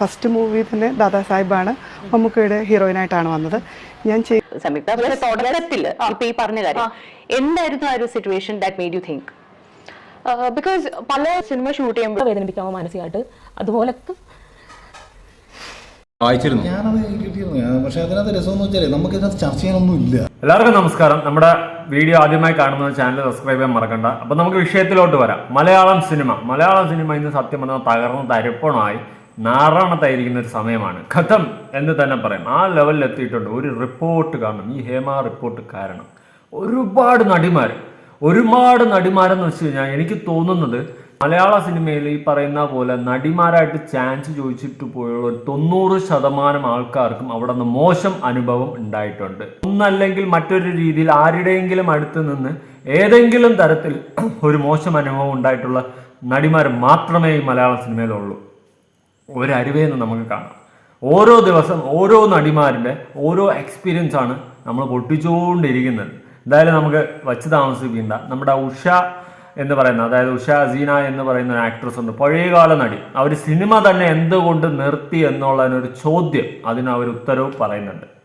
First movie തന്നെ ദാദാ സാഹിബാണ് മമ്മൂക്കയുടെ ഹീറോയിനായിട്ടാണ് വന്നത്. ഞാൻ ഇപ്പൊ ഈ പറഞ്ഞ കാര്യം. എന്തായിരുന്നു ആ ഒരു situation that made you think because പല സിനിമ ഷൂട്ട് ചെയ്യുമ്പോൾ വേദനിപ്പിക്കാമോ മാനസികമായിട്ട്? അതുപോലൊക്കെ വായിച്ചിരുന്നു? ഞാനത് കിട്ടിയിരുന്നു. ഞാൻ- പക്ഷേ അതിനകത്ത് രസമെന്ന് വെച്ചാൽ നമുക്കിതിനകത്ത് ചർച്ച ചെയ്യാനൊന്നും ഇല്ല എല്ലാവർക്കും നമസ്കാരം. നമ്മുടെ വീഡിയോ ആദ്യമായി കാണുന്ന ചാനൽ സബ്സ്ക്രൈബ് ചെയ്യാൻ മറക്കണ്ട. അപ്പൊ നമുക്ക് വിഷയത്തിലോട്ട് വരാം. മലയാളം സിനിമ. മലയാളം സിനിമ ഇന്ന് സത്യം പറഞ്ഞാൽ തകർന്ന് തരിപ്പണമായി. നാറാണത്തായിരിക്കുന്ന ഒരു സമയമാണ്. കഥം എന്ന് തന്നെ പറയാം. ആ ലെവലിൽ എത്തിയിട്ടുണ്ട്. ഒരു റിപ്പോർട്ട് കാരണം ഈ ഹേമ റിപ്പോർട്ട് കാരണം. ഒരുപാട് നടിമാർ ഒരുപാട് നടിമാരെന്ന് വെച്ച് കഴിഞ്ഞാൽ എനിക്ക് തോന്നുന്നത് മലയാള സിനിമയിൽ ഈ പറയുന്ന പോലെ നടിമാരായിട്ട് ചാൻസ് ചോദിച്ചിട്ട് പോയുള്ള തൊണ്ണൂറ് ശതമാനം ആൾക്കാർക്കും അവിടെ നിന്ന് മോശം അനുഭവം ഉണ്ടായിട്ടുണ്ട്. ഒന്നല്ലെങ്കിൽ മറ്റൊരു രീതിയിൽ ആരുടെയെങ്കിലും അടുത്ത് നിന്ന് ഏതെങ്കിലും തരത്തിൽ ഒരു മോശം അനുഭവം ഉണ്ടായിട്ടുള്ള നടിമാർ മാത്രമേ ഈ മലയാള സിനിമയിലുള്ളൂ. ഒരു അരുവേന്ന് നമുക്ക് കാണാം. ഓരോ ദിവസം ഓരോ നടിമാരുടെ ഓരോ എക്സ്പീരിയൻസ് ആണ് നമ്മൾ പൊട്ടിച്ചുകൊണ്ടിരിക്കുന്നത്. എന്തായാലും നമുക്ക് വച്ച് താമസിപ്പിക്കേണ്ട. നമ്മുടെ ഉഷ എന്ന് പറയുന്ന അതായത് ഉഷ അസീന എന്ന് പറയുന്ന ഒരു ആക്ട്രസ് ഉണ്ട്. പഴയകാല നടി. അവർ സിനിമ തന്നെ എന്തുകൊണ്ട് നിർത്തി എന്നുള്ളതിനൊരു ചോദ്യം അതിന് അവർ ഉത്തരവ് പറയുന്നുണ്ട്.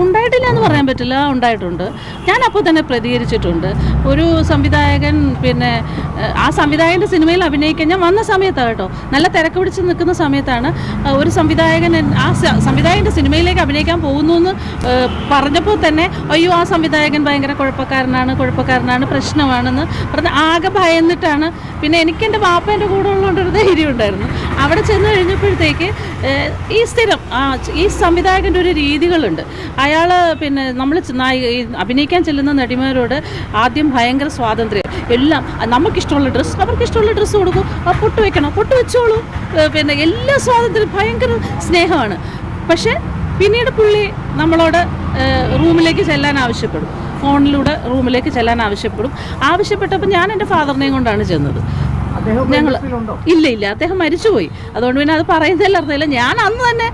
ഉണ്ടായിട്ടില്ല എന്ന് പറയാൻ പറ്റില്ല ഉണ്ടായിട്ടുണ്ട്. ഞാൻ അപ്പോൾ തന്നെ പ്രതികരിച്ചിട്ടുണ്ട്. ഒരു സംവിധായകൻ പിന്നെ ആ സംവിധായകന്റെ സിനിമയിൽ അഭിനയിക്കാൻ ഞാൻ വന്ന സമയത്താണ് കേട്ടോ. നല്ല തിരക്ക് പിടിച്ച് നിൽക്കുന്ന സമയത്താണ് ഒരു സംവിധായകൻ ആ സംവിധായകന്റെ സിനിമയിലേക്ക് അഭിനയിക്കാൻ പോകുന്നു എന്ന് പറഞ്ഞപ്പോൾ തന്നെ അയ്യോ ആ സംവിധായകൻ ഭയങ്കര കുഴപ്പക്കാരനാണ് കുഴപ്പക്കാരനാണ് പ്രശ്നമാണെന്ന് പറഞ്ഞ് ആകെ ഭയന്നിട്ടാണ്. പിന്നെ എനിക്ക് എന്റെ വാപ്പേന്റെ കൂടെ ഉള്ളതുകൊണ്ട് ഒരു ധൈര്യം ഉണ്ടായിരുന്നു. അവിടെ ചെന്ന് കഴിഞ്ഞപ്പോഴത്തേക്ക് ഈ സ്ഥിരം ഈ സംവിധായകന്റെ ഒരു രീതികളുണ്ട്. അയാൾ പിന്നെ നമ്മൾ അഭിനയിക്കാൻ ചെല്ലുന്ന നടിമാരോട് ആദ്യം ഭയങ്കര സ്വാതന്ത്ര്യം. എല്ലാം നമുക്കിഷ്ടമുള്ള ഡ്രസ്സ് അവർക്കിഷ്ടമുള്ള ഡ്രസ്സ് കൊടുക്കും. പൊട്ട് വെക്കണം പൊട്ട് വെച്ചോളൂ. പിന്നെ എല്ലാ സ്വാതന്ത്ര്യം ഭയങ്കര സ്നേഹമാണ്. പക്ഷേ പിന്നീട് പുള്ളി നമ്മളോട് റൂമിലേക്ക് ചെല്ലാൻ ആവശ്യപ്പെടും. ഫോണിലൂടെ റൂമിലേക്ക് ചെല്ലാൻ ആവശ്യപ്പെടും. ആവശ്യപ്പെട്ടപ്പോൾ ഞാൻ എന്റെ ഫാദറിനെയും കൊണ്ടാണ് ചെന്നത്. ഞങ്ങൾ ഇല്ല ഇല്ല. അദ്ദേഹം മരിച്ചുപോയി. അതുകൊണ്ട് പിന്നെ അത് പറയുന്നതിൽ അർത്ഥമില്ല ഞാൻ അന്ന് തന്നെ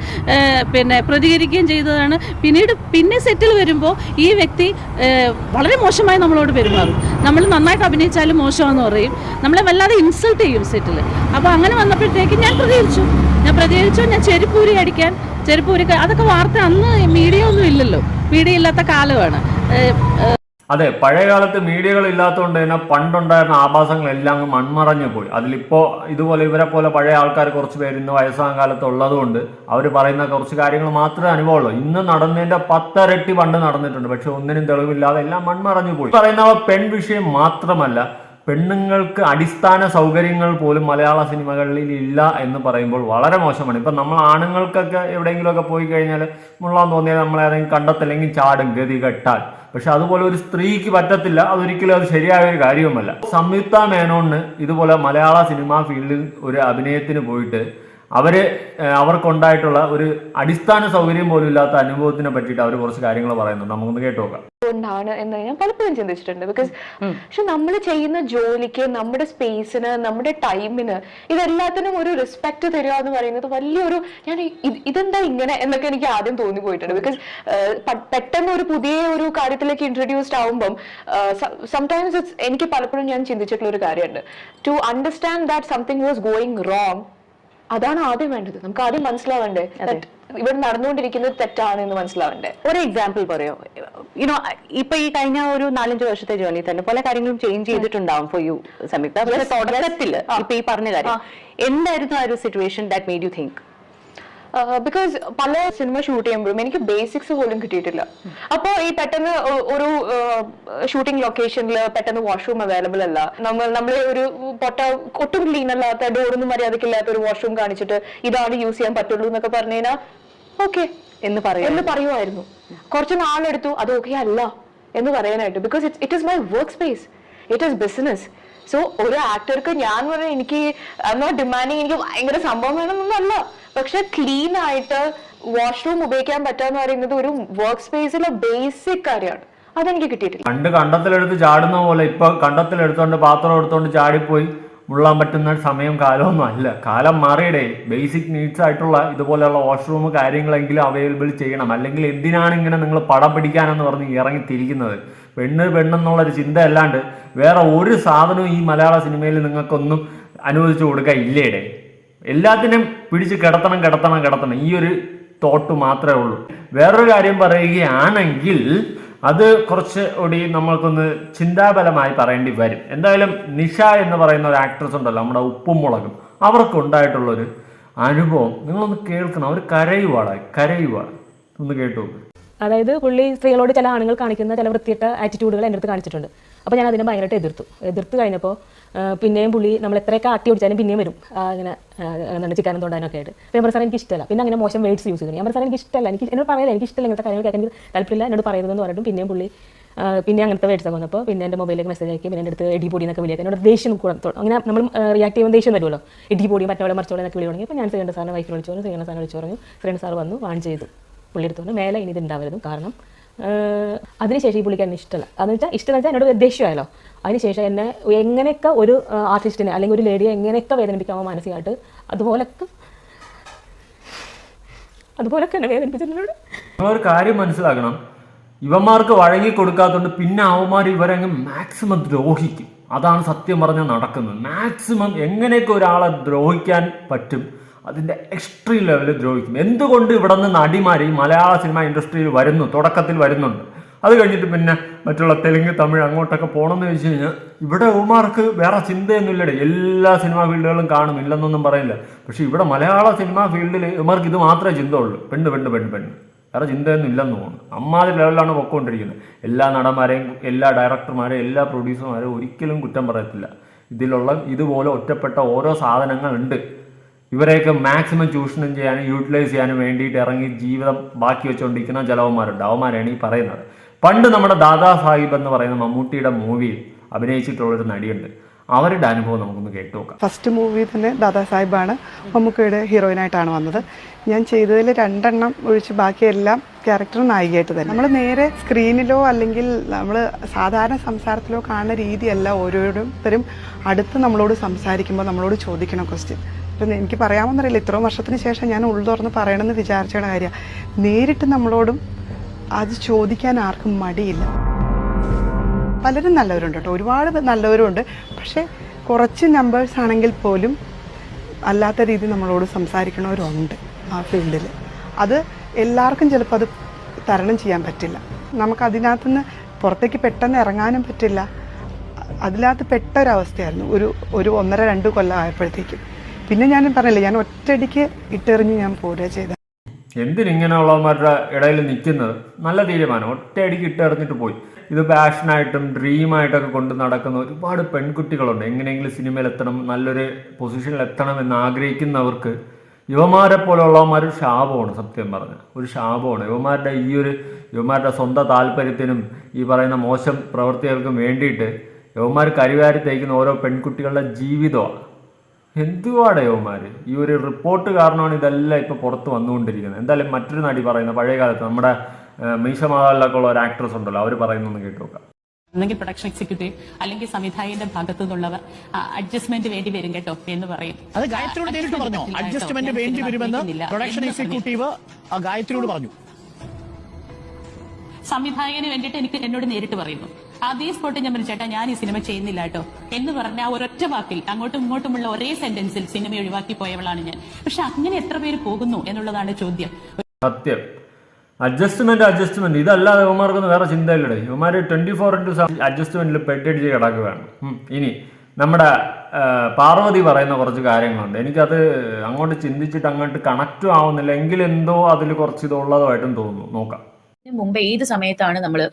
പിന്നെ പ്രതികരിക്കുകയും ചെയ്തതാണ്. പിന്നീട് പിന്നെ സെറ്റിൽ വരുമ്പോൾ ഈ വ്യക്തി വളരെ മോശമായി നമ്മളോട് പെരുമാറും. നമ്മൾ നന്നായിട്ട് അഭിനയിച്ചാലും മോശമാണെന്ന് പറയും. നമ്മളെ വല്ലാതെ ഇൻസൾട്ട് ചെയ്യും സെറ്റിൽ അപ്പോൾ അങ്ങനെ വന്നപ്പോഴത്തേക്ക് ഞാൻ പ്രതികരിച്ചു. ഞാൻ പ്രതികരിച്ചു. ഞാൻ ചെരുപ്പൂരി അടിക്കാൻ ചെരുപ്പൂരി അതൊക്കെ വാർത്ത അന്ന് മീഡിയ ഒന്നും ഇല്ലല്ലോ. മീഡിയ ഇല്ലാത്ത കാലമാണ്. അതെ പഴയകാലത്ത് മീഡിയകൾ ഇല്ലാത്തതുകൊണ്ട് തന്നെ പണ്ടുണ്ടായിരുന്ന ആഭാസങ്ങളെല്ലാം അങ്ങ് മൺമറഞ്ഞു പോയി. അതിലിപ്പോൾ ഇതുപോലെ ഇവരെ പോലെ പഴയ ആൾക്കാർ കുറച്ച് പേര് ഇന്ന് വയസ്സാം കാലത്ത് ഉള്ളതുകൊണ്ട് അവർ പറയുന്ന കുറച്ച് കാര്യങ്ങൾ മാത്രമേ അനുഭവമുള്ളൂ. ഇന്ന് നടന്നതിന്റെ പത്തരട്ടി പണ്ട് നടന്നിട്ടുണ്ട്. പക്ഷെ ഒന്നിനും തെളിവില്ലാതെ എല്ലാം മൺമറഞ്ഞു പോയി. പറയുന്ന പെൺ വിഷയം മാത്രമല്ല പെണ്ണുങ്ങൾക്ക് അടിസ്ഥാന സൗകര്യങ്ങൾ പോലും മലയാള സിനിമകളിൽ ഇല്ല എന്ന് പറയുമ്പോൾ വളരെ മോശമാണ്. ഇപ്പം നമ്മൾ ആണുങ്ങൾക്കൊക്കെ എവിടെയെങ്കിലുമൊക്കെ പോയി കഴിഞ്ഞാൽ മുള്ളാന്ന് തോന്നിയാൽ നമ്മളേതെങ്കിലും കണ്ടെത്തില്ലെങ്കിൽ ചാടും ഗതി കെട്ടാൽ പക്ഷെ അതുപോലെ ഒരു സ്ത്രീക്ക് പറ്റത്തില്ല അതൊരിക്കലും അത് ശരിയായ ഒരു കാര്യവുമല്ല. സംയുക്ത മേനോണിന് ഇതുപോലെ മലയാള സിനിമാ ഫീൽഡിൽ ഒരു അഭിനയത്തിന് പോയിട്ട് അവർ ഏഹ്, അവർക്കുണ്ടായിട്ടുള്ള ഒരു അടിസ്ഥാന സൗകര്യം പോലും ഇല്ലാത്ത അനുഭവത്തിനെ പറ്റിയിട്ട് അവർ കുറച്ച് കാര്യങ്ങൾ പറയുന്നുണ്ട്. നമുക്കൊന്ന് കേട്ടു നോക്കാം. കൊണ്ടാണ് എന്ന് ഞാൻ പലപ്പോഴും ചിന്തിച്ചിട്ടുണ്ട്. ബിക്കോസ് പക്ഷെ നമ്മൾ ചെയ്യുന്ന ജോലിക്ക് നമ്മുടെ സ്പേസിന് നമ്മുടെ ടൈമിന് ഇതെല്ലാത്തിനും ഒരു റെസ്പെക്ട് തരിക എന്ന് പറയുന്നത് വലിയൊരു ഞാൻ ഇതെന്താ ഇങ്ങനെ എന്നൊക്കെ എനിക്ക് ആദ്യം തോന്നി പോയിട്ടുണ്ട് ബിക്കോസ് പെട്ടെന്ന് ഒരു പുതിയ ഒരു കാര്യത്തിലേക്ക് ഇൻട്രൊഡ്യൂസ്ഡ് ആവുമ്പം സംടൈംസ് എനിക്ക് പലപ്പോഴും ഞാൻ ചിന്തിച്ചിട്ടുള്ള ഒരു കാര്യമുണ്ട്. To understand that something was going wrong അതാണ് ആദ്യം വേണ്ടത്. നമുക്ക് ആദ്യം മനസ്സിലാവണ്ടേ. ഇവർ ഇവിടെ നടന്നുകൊണ്ടിരിക്കുന്നത് തെറ്റാണ് എന്ന് മനസ്സിലാവണ്ടേ. ഒരു എക്സാമ്പിൾ പറയോ? യുനോ ഇപ്പൊ ഈ കഴിഞ്ഞ ഒരു നാലഞ്ച് വർഷത്തെ ജേർണി തന്നെ പല കാര്യങ്ങളും ചേഞ്ച് ചെയ്തിട്ടുണ്ടാവും ഫോർ യു തുടക്കത്തിൽ. ഇപ്പൊ ഈ പറഞ്ഞ കാര്യം. എന്തായിരുന്നു ആ ഒരു situation that made you think because പല സിനിമ ഷൂട്ട് ചെയ്യുമ്പോഴും എനിക്ക് ബേസിക്സ് പോലും കിട്ടിയിട്ടില്ല. അപ്പോൾ ഈ പെട്ടെന്ന് ഒരു ഷൂട്ടിംഗ് ലൊക്കേഷനിൽ പെട്ടെന്ന് വാഷ്റൂം അവൈലബിൾ അല്ല. നമ്മൾ നമ്മൾ ഒരു പൊട്ട ഒട്ടും ക്ലീൻ അല്ലാത്ത ഡോറൊന്നും മര്യാദക്കില്ലാത്ത ഒരു വാഷ്റൂം കാണിച്ചിട്ട് ഇതാണ് യൂസ് ചെയ്യാൻ പറ്റുള്ളൂ എന്നൊക്കെ പറഞ്ഞു കഴിഞ്ഞാൽ ഓക്കെ എന്ന് പറയും എന്ന് പറയുമായിരുന്നു കുറച്ച് നാളെടുത്തു അത് ഓക്കെ അല്ല എന്ന് പറയാനായിട്ട്. Because it it is my work space it is business so ഒരു ആക്ടർക്ക് ഞാൻ പറഞ്ഞ എനിക്ക് നോട്ട് ഡിമാൻഡിങ് എനിക്ക് ഭയങ്കര സംഭവം വേണമെന്നല്ല പക്ഷെ ക്ലീൻ ആയിട്ട് വാഷ്റൂം ഉപയോഗിക്കാൻ പറ്റാന്ന് പറയുന്നത് ഒരു വർക്ക് സ്പേസിലെ ബേസിക് കാര്യമാണ്. അതെനിക്ക് കിട്ടിയിട്ടില്ല. പണ്ട് കണ്ടത്തിലെടുത്ത് ചാടുന്ന പോലെ ഇപ്പൊ കണ്ടത്തിലെടുത്തോണ്ട് പാത്രം എടുത്തോണ്ട് ചാടിപ്പോയി മുള്ളാൻ പറ്റുന്ന സമയം കാലമൊന്നും അല്ല. കാലം മാറിയിടേ. ബേസിക് നീഡ്സ് ആയിട്ടുള്ള ഇതുപോലെയുള്ള വാഷ്റൂം കാര്യങ്ങളെങ്കിലും അവൈലബിൾ ചെയ്യണം. അല്ലെങ്കിൽ എന്തിനാണ് ഇങ്ങനെ നിങ്ങൾ പടം പിടിക്കാനെന്ന് പറഞ്ഞ് ഇറങ്ങി തിരിക്കുന്നത് പെണ്ണ് പെണ്ണെന്നുള്ളൊരു ചിന്ത അല്ലാണ്ട് വേറെ ഒരു സാധനവും ഈ മലയാള സിനിമയിൽ നിങ്ങൾക്കൊന്നും അനുവദിച്ചു കൊടുക്കുക ഇല്ലേടെ? എല്ലാത്തിനും പിടിച്ച് കിടത്തണം കിടത്തണം കിടത്തണം. ഈ ഒരു തോട്ട് മാത്രമേ ഉള്ളൂ. വേറൊരു കാര്യം പറയുകയാണെങ്കിൽ അത് കുറച്ച് കൂടി നമ്മൾക്കൊന്ന് ചിന്താബലമായി പറയേണ്ടി വരും. എന്തായാലും നിഷ എന്ന് പറയുന്ന ഒരു ആക്ട്രസ് ഉണ്ടല്ലോ നമ്മുടെ ഉപ്പും മുളകും. അവർക്ക് ഉണ്ടായിട്ടുള്ളൊരു അനുഭവം. നിങ്ങളൊന്ന് കേൾക്കണം. അവർ കരയുവാള കരയുവാള ഒന്ന് കേട്ടു അതായത് പുള്ളി സ്ത്രീകളോട് ചില ആണുങ്ങൾ കാണിക്കുന്ന ചില വൃത്തിയിട്ട ആറ്റിറ്റ്യൂഡുകൾ എന്റെ അടുത്ത് കാണിച്ചിട്ടുണ്ട്. അപ്പോൾ ഞാൻ അതിനെ ഭയങ്കരമായിട്ട് എതിർത്തു. എതിർത്ത് കഴിഞ്ഞപ്പോൾ പിന്നെയും പുള്ളി നമ്മൾ എത്രയൊക്കെ ആട്ടി ഓടിച്ചാലും പിന്നെയും വരും. അങ്ങനെ എന്താണ് ചിക്കാനും തൊണ്ടാനൊക്കെ ആയിട്ട്. പറഞ്ഞു സാർ എനിക്ക് ഇഷ്ടമല്ല പിന്നെ അങ്ങനെ മോശം വേർഡ്സ് യൂസ് ചെയ്യുന്നു ഞാൻ സാർ എനിക്ക് ഇഷ്ടമല്ല എനിക്ക് എന്നോട് പറയില്ല എനിക്ക് ഇഷ്ടമല്ല ഇങ്ങനത്തെ കാര്യങ്ങൾ കേൾക്കാൻ എനിക്ക് താല്പര്യമില്ല എന്നോട് പറയുന്നതെന്ന് പറഞ്ഞിട്ടും പിന്നെയും പുള്ളി പിന്നെ അങ്ങനത്തെ വേർഡ്സ് വന്നപ്പോൾ പിന്നെ എന്റെ മൊബൈലിലേക്ക് മെസ്സേജ് ആക്കി പിന്നെ എന്റെ അടുത്ത് എടി പൊടി എന്നൊക്കെ വിളിക്കുക എന്നോട് ദേഷ്യം കൂടെ. അങ്ങനെ നമ്മൾ റിയാക്ട് ചെയ്യുമ്പോൾ ദേഷ്യം വരുമല്ലോ. ഇടി പൊടി മറ്റോടെ മറിച്ചോടെ എന്നൊക്കെ വിളി തുടങ്ങി. അപ്പോൾ ഞാൻ ശ്രീകണ്ഠ സാറിനെ വൈഫ് വിളിച്ചു പറഞ്ഞു. ശ്രീകണ്ഠ സാറിനെ വിളിച്ചു പറഞ്ഞു. ശ്രീകണ്ഠ സാർ വന്നു വാൺ ചെയ്തു. പുള്ളിയെടുത്തോണ്ട് മേലെ ഇനി ഇത് ഉണ്ടാവരുത് കാരണം അതിനുശേഷം ഈ പുള്ളിക്ക് എന്നെ ഇഷ്ടമല്ല അതെന്ന് വെച്ചാൽ ഇഷ്ടം വെച്ചാൽ എന്നോട് ദേഷ്യമായല്ലോ. അതിനുശേഷം എന്നെ എങ്ങനെയൊക്കെ ഒരു ആർട്ടിസ്റ്റിനെ അല്ലെങ്കിൽ ഒരു ലേഡിയെ എങ്ങനെയൊക്കെ വേദനിപ്പിക്കാമോ മാനസികമായിട്ട് അതുപോലൊക്കെ അതുപോലൊക്കെ എന്നെ വേദനിപ്പിച്ചിട്ടുണ്ട് ഒരു കാര്യം മനസ്സിലാക്കണം. ഇവന്മാർക്ക് വഴങ്ങി കൊടുക്കാത്തതുകൊണ്ട് പിന്നെ അവന്മാർ ഇവരങ്ങ് മാക്സിമം ദ്രോഹിക്കും. അതാണ് സത്യം പറഞ്ഞാൽ നടക്കുന്നത്. മാക്സിമം എങ്ങനെയൊക്കെ ഒരാളെ ദ്രോഹിക്കാൻ പറ്റും അതിന്റെ എക്സ്ട്രീം ലെവലിൽ ദ്രോഹിക്കും. എന്തുകൊണ്ട് ഇവിടെ നിന്ന് നടിമാർ ഈ മലയാള സിനിമ ഇൻഡസ്ട്രിയിൽ വരുന്നു തുടക്കത്തിൽ വരുന്നുണ്ട്? അത് കഴിഞ്ഞിട്ട് പിന്നെ മറ്റുള്ള തെലുങ്ക് തമിഴ് അങ്ങോട്ടൊക്കെ പോകണമെന്ന് വെച്ച് കഴിഞ്ഞാൽ ഇവിടെ ഉമാർക്ക് വേറെ ചിന്തയൊന്നുമില്ലടെ. എല്ലാ സിനിമാ ഫീൽഡുകളും കാണും ഇല്ലെന്നൊന്നും പറയില്ല. പക്ഷെ ഇവിടെ മലയാള സിനിമാ ഫീൽഡിൽ ഉമാർക്ക് ഇത് മാത്രമേ ചിന്ത ഉള്ളൂ പെണ്ണ് പെണ്ണ് പെണ്ണ് പെണ്ണ്. വേറെ ചിന്തയൊന്നും ഇല്ലെന്ന് തോന്നുന്നു. അമ്മാതിരി ലെവലിലാണ് പൊക്കോണ്ടിരിക്കുന്നത്. എല്ലാ നടന്മാരെയും എല്ലാ ഡയറക്ടർമാരെയും എല്ലാ പ്രൊഡ്യൂസർമാരെയും ഒരിക്കലും കുറ്റം പറയത്തില്ല. ഇതിലുള്ള ഇതുപോലെ ഒറ്റപ്പെട്ട ഓരോ സാധനങ്ങളുണ്ട്. ഇവരെയൊക്കെ മാക്സിമം ചൂഷണം ചെയ്യാനും യൂട്ടിലൈസ് ചെയ്യാനും വേണ്ടിയിട്ട് ഇറങ്ങി ജീവിതം ബാക്കി വെച്ചുകൊണ്ടിരിക്കുന്ന ചിലവന്മാരുണ്ട്. അവന്മാരാണ് ഈ പറയുന്നത്. പണ്ട് നമ്മുടെ ദാദാ സാഹിബ് എന്ന് പറയുന്ന മമ്മൂട്ടിയുടെ മൂവിയിൽ അഭിനയിച്ചിട്ടുള്ള ഒരു നടിയുണ്ട്. അവരുടെ അനുഭവം നമുക്കൊന്ന് കേട്ടു നോക്കാം. ഫസ്റ്റ് മൂവി തന്നെ ദാദാ സാഹിബാണ്. മമ്മൂക്കയുടെ ഹീറോയിനായിട്ടാണ് വന്നത്. ഞാൻ ചെയ്തതിൽ രണ്ടെണ്ണം ഒഴിച്ച് ബാക്കിയെല്ലാം ക്യാരക്ടർ നായികയായിട്ട് തന്നെ. നമ്മൾ നേരെ സ്ക്രീനിലോ അല്ലെങ്കിൽ നമ്മൾ സാധാരണ സംസാരത്തിലോ കാണുന്ന രീതിയല്ല ഓരോരുത്തരും അടുത്ത് നമ്മളോട് സംസാരിക്കുമ്പോൾ നമ്മളോട് ചോദിക്കണം ക്വസ്റ്റ്യൻ ഇപ്പം എനിക്ക് പറയാമെന്നറിയില്ല. ഇത്രയും വർഷത്തിന് ശേഷം ഞാൻ ഉള്ളു തുറന്ന് പറയണമെന്ന് വിചാരിച്ചയുടെ കാര്യമാണ് നേരിട്ട് നമ്മളോടും അത് ചോദിക്കാൻ ആർക്കും മടിയില്ല. പലരും നല്ലവരുണ്ട് കേട്ടോ. ഒരുപാട് നല്ലവരുണ്ട് പക്ഷേ കുറച്ച് നമ്പേഴ്സ് ആണെങ്കിൽ പോലും അല്ലാത്ത രീതി നമ്മളോട് സംസാരിക്കണവരുണ്ട് ആ ഫീൽഡിൽ അത് എല്ലാവർക്കും ചിലപ്പോൾ അത് തരണം ചെയ്യാൻ പറ്റില്ല. നമുക്കതിനകത്തുനിന്ന് പുറത്തേക്ക് പെട്ടെന്ന് ഇറങ്ങാനും പറ്റില്ല. അതിനകത്ത് പെട്ട ഒരവസ്ഥയായിരുന്നു ഒരു ഒരു ഒന്നര രണ്ട് കൊല്ലം ആയപ്പോഴത്തേക്കും. പിന്നെ ഞാൻ പറഞ്ഞില്ല ഞാൻ ഒറ്റയടിക്ക് ഇട്ടെറിഞ്ഞ് ഞാൻ പോരുക ചെയ്ത. എന്തിനിങ്ങനെയുള്ളവന്മാരുടെ ഇടയിൽ നിൽക്കുന്നത്? നല്ല തീരുമാനം. ഒറ്റയടിക്ക് ഇട്ടെറിഞ്ഞിട്ട് പോയി. ഇത് പാഷനായിട്ടും ഡ്രീമായിട്ടൊക്കെ കൊണ്ട് നടക്കുന്ന ഒരുപാട് പെൺകുട്ടികളുണ്ട്. എങ്ങനെയെങ്കിലും സിനിമയിൽ എത്തണം നല്ലൊരു പൊസിഷനിൽ എത്തണം എന്ന് ആഗ്രഹിക്കുന്നവർക്ക് യുവമാരെ പോലെയുള്ളവന്മാർ ശാപമാണ് സത്യം പറഞ്ഞാൽ. ഒരു ശാപമാണ്. യുവമാരുടെ ഈ ഒരു യുവമാരുടെ സ്വന്തം താല്പര്യത്തിനും ഈ പറയുന്ന മോശം പ്രവൃത്തികൾക്കും വേണ്ടിയിട്ട് യുവമാർ കരിവാരി തേക്കുന്ന ഓരോ പെൺകുട്ടികളുടെ ജീവിതമാണ്. എന്തുവാടെ യവന്മാര് ഈ ഒരു റിപ്പോർട്ട് കാരണമാണ് ഇതെല്ലാം ഇപ്പൊ പുറത്ത് വന്നുകൊണ്ടിരിക്കുന്നത്. എന്തായാലും മറ്റൊരു നടി പറയുന്ന പഴയ കാലത്ത് നമ്മുടെ മീശമാലൊക്കെ ഉള്ള ഒരു ആക്ട്രസ് ഉണ്ടല്ലോ അവർ പറയുന്നൊന്ന് കേട്ടു നോക്കാം ഒന്നെങ്കിൽ പ്രൊഡക്ഷൻ എക്സിക്യൂട്ടീവ് അല്ലെങ്കിൽ സംവിധായകന്റെ ഭാഗത്തു നിന്നുള്ളവർ അഡ്ജസ്റ്റ്മെന്റ് വേണ്ടി വരും കേട്ടോ എന്ന് പറയും. അത് ഗായത്രിയോട് നേരിട്ട് പറഞ്ഞു? അഡ്ജസ്റ്റ്മെന്റ് വേണ്ടി വരുമെന്ന് പ്രൊഡക്ഷൻ എക്സിക്യൂട്ടീവ് ഗായത്രിയോട് പറഞ്ഞു. സംവിധായകന് വേണ്ടിയിട്ട് എനിക്ക് എന്നോട് നേരിട്ട് പറയുന്നു. അതേ സ്പോട്ട് ഞാൻ പറഞ്ഞു ചേട്ടാ ഞാൻ ഈ സിനിമ ചെയ്യുന്നില്ല കേട്ടോ. എന്ന് പറഞ്ഞ ആ ഒരൊറ്റ വാക്കിൽ അങ്ങോട്ടും ഇങ്ങോട്ടുമുള്ള ഒരേ സെന്റൻസിൽ സിനിമ ഒഴിവാക്കി പോയവളാണ് ഞാൻ. പക്ഷെ അങ്ങനെ എത്ര പേര് പോകുന്നു എന്നുള്ളതാണ് ചോദ്യം. സത്യം. അഡ്ജസ്റ്റ്മെന്റ് അഡ്ജസ്റ്റ്മെന്റ് ഇതല്ലാതെ യുവമാർക്ക് വേറെ ചിന്തയില്ലടേ. യുവമാർ ട്വന്റി ഫോർ ഇന്റു അഡ്ജസ്റ്റ്മെന്റിൽ പെട്ടടിച്ച് കിടക്കുകയാണ്. ഇനി നമ്മുടെ പാർവതി പറയുന്ന കുറച്ച് കാര്യങ്ങളുണ്ട്. എനിക്കത് അങ്ങോട്ട് ചിന്തിച്ചിട്ട് അങ്ങോട്ട് കണക്റ്റും ആവുന്നില്ല. എങ്കിലെന്തോ അതിൽ കുറച്ച് ഇതുള്ളതായിട്ടും തോന്നുന്നു. നോക്കാം. മുമ്പ് ഏത് സമയത്താണ് നമ്മൾ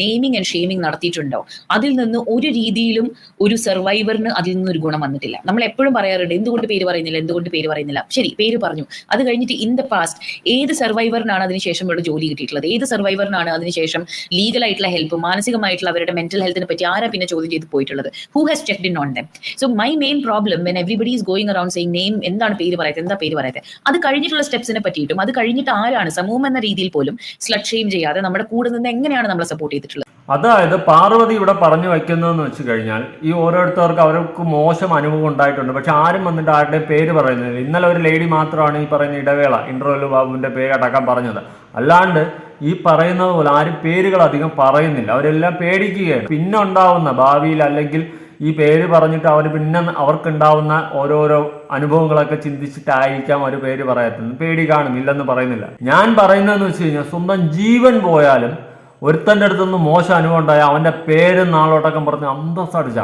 നെയിമിങ് ആൻഡ് ഷെയ്മിങ് നടത്തിയിട്ടുണ്ടോ? അതിൽ നിന്ന് ഒരു രീതിയിലും ഒരു സർവൈവറിന് അതിൽ നിന്ന് ഒരു ഗുണം വന്നിട്ടില്ല. നമ്മൾ എപ്പോഴും പറയാറുണ്ട് എന്തുകൊണ്ട് പേര് പറയുന്നില്ല? എന്തുകൊണ്ട് പേര് പറയുന്നില്ല? ശരി പേര് പറഞ്ഞു. അത് കഴിഞ്ഞിട്ട് ഇൻ ദ പാസ്റ്റ് ഏത് സർവൈവറിനാണ് അതിനുശേഷം ഇവിടെ ജോലി കിട്ടിയിട്ടുള്ളത്? ഏത് സർവൈവറിനാണ് അതിനുശേഷം ലീഗലായിട്ടുള്ള ഹെൽപ്പ് മാനസികമായിട്ടുള്ള അവരുടെ മെന്റൽ ഹെൽത്തിനെ പറ്റി ആരാ പിന്നെ ചോദ്യം ചെയ്ത് പോയിട്ടുള്ളത്? Who has checked in on them so my main problem when everybody is going around saying name എന്താണ് പേര് പറയുന്നത് എന്താ പേര് പറയുന്നത് അത് കഴിഞ്ഞിട്ടുള്ള സ്റ്റെപ്സിനെ പറ്റിയിട്ടും അത് കഴിഞ്ഞിട്ട് ആരാണ് സമൂഹം എന്ന രീതിയിൽ പോലും സ്ലക്ഷയും ഷെയിം ചെയ്യാതെ നമ്മുടെ കൂടെ നിന്ന് എങ്ങനെയാണ് നമ്മളെ സപ്പോർട്ട് ചെയ്തിട്ടുള്ളത്? അതായത് പാർവതി ഇവിടെ പറഞ്ഞു വയ്ക്കുന്നതെന്ന് വെച്ച് കഴിഞ്ഞാൽ ഈ ഓരോരുത്തർക്ക് അവർക്ക് മോശം അനുഭവം ഉണ്ടായിട്ടുണ്ട്. പക്ഷെ ആരും വന്നിട്ട് ആരുടെയും പേര് പറയുന്നില്ല. ഇന്നലെ ഒരു ലേഡി മാത്രമാണ് ഈ പറയുന്ന ഇടവേള ഇന്റർവെൽ ബാബുവിന്റെ പേര് അടക്കം പറഞ്ഞത്. അല്ലാണ്ട് ഈ പറയുന്നത് പോലെ ആരും പേരുകൾ അധികം പറയുന്നില്ല. അവരെല്ലാം പേടിക്കുകയാണ്. പിന്നെ ഉണ്ടാവുന്ന ഭാവിയിൽ അല്ലെങ്കിൽ ഈ പേര് പറഞ്ഞിട്ട് അവർ പിന്നെ അവർക്കുണ്ടാവുന്ന ഓരോരോ അനുഭവങ്ങളൊക്കെ ചിന്തിച്ചിട്ടായിരിക്കാം ഒരു പേര് പറയത്തുന്നത് പേടി കാണും ഇല്ലെന്ന് പറയുന്നില്ല. ഞാൻ പറയുന്നതെന്ന് വെച്ച് കഴിഞ്ഞാൽ സ്വന്തം ജീവൻ പോയാലും ഒരുത്തന്റെ അടുത്തുനിന്ന് മോശം അനുഭവം ഉണ്ടായാൽ അവന്റെ പേര് നാളോട്ടൊക്കെ പറഞ്ഞ് അന്തസ്സായിട്ട്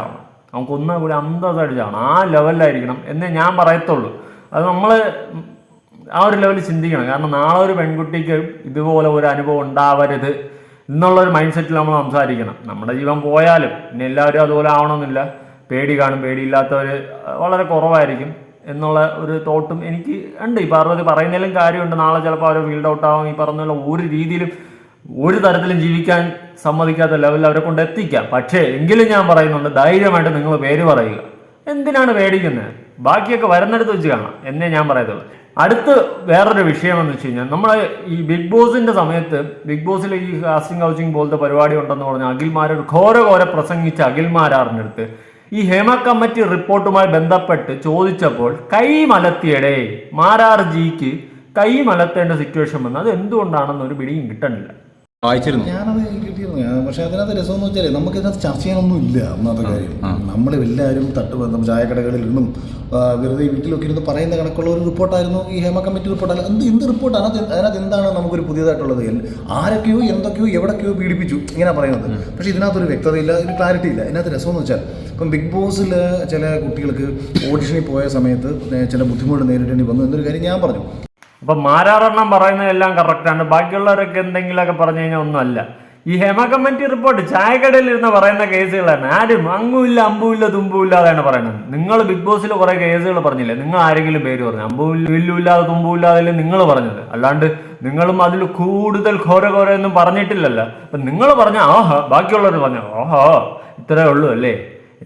നമുക്ക് കൊന്ന കൂടി അന്തസ്സായിട്ട് ചാവണം ആ ലെവലിലായിരിക്കണം എന്നേ ഞാൻ പറയത്തുള്ളൂ. അത് നമ്മൾ ആ ഒരു ലെവലിൽ ചിന്തിക്കണം. കാരണം നാളെ ഒരു പെൺകുട്ടിക്ക് ഇതുപോലെ ഒരു അനുഭവം ഉണ്ടാവരുത് എന്നുള്ള ഒരു മൈൻഡ് സെറ്റിൽ നമ്മൾ സംസാരിക്കണം. നമ്മുടെ ജീവൻ പോയാലും ഇനി എല്ലാവരും അതുപോലെ ആവണമെന്നില്ല. പേടി കാണും. പേടിയില്ലാത്തവർ വളരെ കുറവായിരിക്കും. എന്നുള്ള ഒരു തോട്ടും എനിക്ക് ഉണ്ട്. ഈ പാർവതി പറയുന്നതിലും കാര്യമുണ്ട്. നാളെ ചിലപ്പോൾ അവർ ഫീൽഡ് ഔട്ട് ആവും. ഈ പറഞ്ഞ പോലെ ഒരു രീതിയിലും ഒരു തരത്തിലും ജീവിക്കാൻ സമ്മതിക്കാത്ത ലെവലിൽ അവരെ കൊണ്ട് എത്തിക്കാം. പക്ഷേ എങ്കിലും ഞാൻ പറയുന്നുണ്ട് ധൈര്യമായിട്ട് നിങ്ങൾ പേര് പറയുക. എന്തിനാണ് പേടിക്കുന്നത്? ബാക്കിയൊക്കെ വരുന്നിടത്ത് വെച്ച് കാണാം. എന്നേ ഞാൻ പറയത്തുള്ളൂ. അടുത്ത് വേറൊരു വിഷയം എന്ന് വെച്ച് കഴിഞ്ഞാൽ നമ്മൾ ഈ ബിഗ് ബോസിന്റെ സമയത്ത് ബിഗ് ബോസിൽ ഈ കാസ്റ്റിംഗ് കൗച്ചിങ് പോലത്തെ പരിപാടി ഉണ്ടെന്ന് പറഞ്ഞാൽ അഖിൽമാർ ഘോര ഘോര പ്രസംഗിച്ച അഖിൽമാരാറിന്റെ അടുത്ത് ഈ ഹേമ കമ്മിറ്റി റിപ്പോർട്ടുമായി ബന്ധപ്പെട്ട് ചോദിച്ചപ്പോൾ കൈ മലത്തിയടേ മാരാർജിക്ക് കൈ മലത്തേണ്ട സിറ്റുവേഷൻ വന്നത് എന്തുകൊണ്ടാണെന്നൊരു പിടിയും കിട്ടണില്ല. വായിച്ചിരുന്നു. ഞാനത് കിട്ടിയിരുന്നു. ഞാൻ പക്ഷേ അതിനകത്ത് രസം എന്ന് വെച്ചാൽ നമുക്കിതിനകത്ത് ചർച്ച ചെയ്യാനൊന്നും ഇല്ല ഒന്നാമത്തെ കാര്യം. നമ്മൾ എല്ലാവരും തട്ട് ചായക്കടകളിൽ ഇരുന്നും വെറുതെ വീട്ടിലൊക്കെ ഇരുന്ന് പറയുന്ന കണക്കുള്ള ഒരു റിപ്പോർട്ടായിരുന്നു ഈ ഹേമ കമ്മിറ്റി റിപ്പോർട്ടല്ല എന്ത് എന്ത് റിപ്പോർട്ടാണ് അതിനകത്ത് അതിനകത്ത് എന്താണ് നമുക്കൊരു പുതിയതായിട്ടുള്ളത്? ആരൊക്കെയോ എന്തൊക്കെയോ എവിടൊക്കെയോ പീഡിപ്പിച്ചു. ഇങ്ങനെ പറയുന്നത്. പക്ഷേ ഇതിനകത്തൊരു വ്യക്തതയില്ല ഒരു ക്ലാരിറ്റി ഇല്ല. ഇതിനകത്ത് രസമെന്ന് വെച്ചാൽ ഇപ്പം ബിഗ് ബോസിൽ ചില കുട്ടികൾക്ക് ഓഡിഷനിൽ പോയ സമയത്ത് ചില ബുദ്ധിമുട്ട് നേരിടേണ്ടി വന്നു എന്നൊരു കാര്യം ഞാൻ പറഞ്ഞു. അപ്പൊ മാരാറെണ്ണം പറയുന്നതെല്ലാം കറക്റ്റാണ് ബാക്കിയുള്ളവരൊക്കെ എന്തെങ്കിലുമൊക്കെ പറഞ്ഞു കഴിഞ്ഞാൽ ഒന്നുമല്ല. ഈ ഹേമ കമ്മിറ്റി റിപ്പോർട്ട് ചായക്കടയിൽ ഇരുന്ന് പറയുന്ന കേസുകളാണ് ആരും അങ്ങുമില്ല അമ്പുമില്ല തുമ്പുമില്ല അതാണ് പറയുന്നത്. നിങ്ങൾ ബിഗ് ബോസിൽ കുറെ കേസുകൾ പറഞ്ഞില്ലേ? നിങ്ങൾ ആരെങ്കിലും പേര് പറഞ്ഞു. അമ്പുമില്ലാതെ തുമ്പുമില്ലാതെ നിങ്ങൾ പറഞ്ഞത്. അല്ലാണ്ട് നിങ്ങളും അതിൽ കൂടുതൽ ഘോര ഘോര പറഞ്ഞിട്ടില്ലല്ലോ. അപ്പൊ നിങ്ങൾ പറഞ്ഞ ആഹാ ബാക്കിയുള്ളവർ പറഞ്ഞു ഓഹോ ഇത്രേ ഉള്ളൂ അല്ലേ?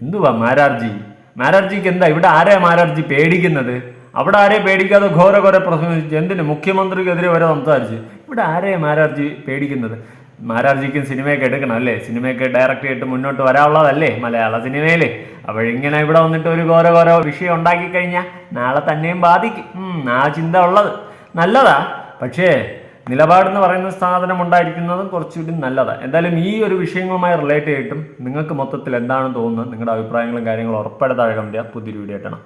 എന്തുവാ മാരാർജി? മാരാർജിക്ക് എന്താ? ഇവിടെ ആരെയാ മാരാർജി പേടിക്കുന്നത്? അവിടെ ആരെയും പേടിക്കാതെ ഘോര ഘോര പ്രസംഗിച്ച് എന്തിന് മുഖ്യമന്ത്രിക്കെതിരെ വരെ സംസാരിച്ച്? ഇവിടെ ആരെയും മാരാർജി പേടിക്കുന്നത്? മാരാർജിക്കും സിനിമയൊക്കെ എടുക്കണം അല്ലേ? സിനിമയൊക്കെ ഡയറക്റ്റ് ചെയ്തിട്ട് മുന്നോട്ട് വരാനുള്ളതല്ലേ മലയാള സിനിമയിൽ അപ്പോഴിങ്ങനെ ഇവിടെ വന്നിട്ട് ഒരു ഘോര ഘോര വിഷയം ഉണ്ടാക്കി കഴിഞ്ഞാൽ നാളെ തന്നെയും ബാധിക്കും. ആ ചിന്ത ഉള്ളത്. നല്ലതാ. പക്ഷേ നിലപാടെന്ന് പറയുന്ന സാധനം ഉണ്ടായിരിക്കുന്നതും കുറച്ചുകൂടി നല്ലതാണ് എന്തായാലും ഈ ഒരു വിഷയങ്ങളുമായി റിലേറ്റ് ചെയ്തിട്ടും നിങ്ങൾക്ക് മൊത്തത്തിൽ എന്താണ് തോന്നുന്നത് നിങ്ങളുടെ അഭിപ്രായങ്ങളും കാര്യങ്ങളും ഉറപ്പെടുത്താൻ ചെയ്യുക പുതിയൊരു വീഡിയോ ആയിട്ടാണ്